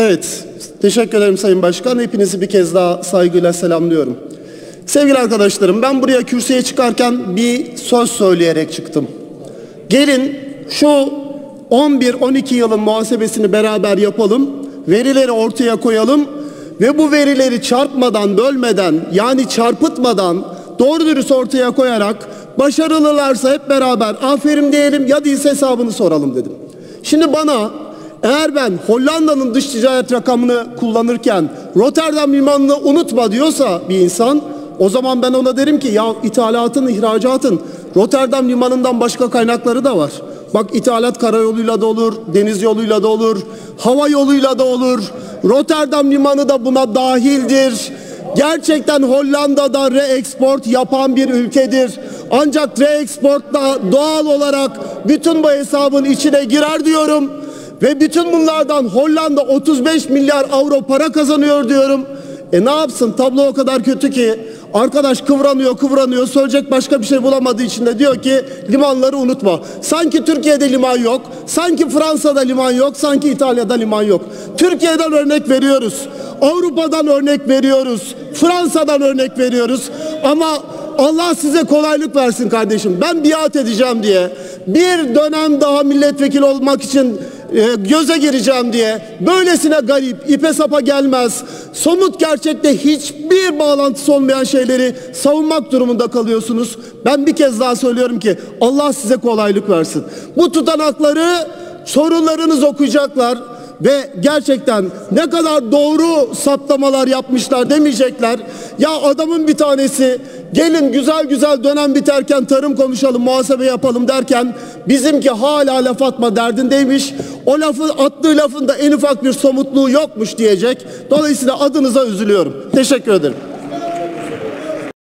Evet, teşekkür ederim Sayın Başkan. Hepinizi bir kez daha saygıyla selamlıyorum. Sevgili arkadaşlarım, ben buraya kürsüye çıkarken bir söz söyleyerek çıktım. Gelin şu 11-12 yılın muhasebesini beraber yapalım, verileri ortaya koyalım ve bu verileri çarpmadan, bölmeden, yani çarpıtmadan doğru dürüst ortaya koyarak başarılılarsa hep beraber aferin diyelim ya değilse hesabını soralım dedim. Şimdi bana eğer ben Hollanda'nın dış ticaret rakamını kullanırken Rotterdam limanını unutma diyorsa bir insan o zaman ben ona derim ki ya ithalatın, ihracatın Rotterdam limanından başka kaynakları da var. Bak ithalat karayoluyla da olur, deniz yoluyla da olur, hava yoluyla da olur. Rotterdam limanı da buna dahildir. Gerçekten Hollanda'da re-export yapan bir ülkedir. Ancak re-export da doğal olarak bütün bu hesabın içine girer diyorum. Ve bütün bunlardan Hollanda 35 milyar avro para kazanıyor diyorum. E ne yapsın tablo o kadar kötü ki arkadaş kıvranıyor kıvranıyor söyleyecek başka bir şey bulamadığı için de diyor ki limanları unutma. Sanki Türkiye'de liman yok, sanki Fransa'da liman yok, sanki İtalya'da liman yok. Türkiye'den örnek veriyoruz. Avrupa'dan örnek veriyoruz. Fransa'dan örnek veriyoruz. Ama Allah size kolaylık versin kardeşim. Ben biat edeceğim diye bir dönem daha milletvekili olmak için e, göze gireceğim diye böylesine garip, ipe sapa gelmez, somut gerçekte hiçbir bağlantısı olmayan şeyleri savunmak durumunda kalıyorsunuz. Ben bir kez daha söylüyorum ki Allah size kolaylık versin. Bu tutanakları sorunlarınız okuyacaklar ve gerçekten ne kadar doğru saptamalar yapmışlar demeyecekler. Ya adamın bir tanesi gelin güzel güzel dönem biterken tarım konuşalım, muhasebe yapalım derken bizimki hala laf atma derdindeymiş. O lafı attığı lafın da en ufak bir somutluğu yokmuş diyecek. Dolayısıyla adınıza üzülüyorum. Teşekkür ederim.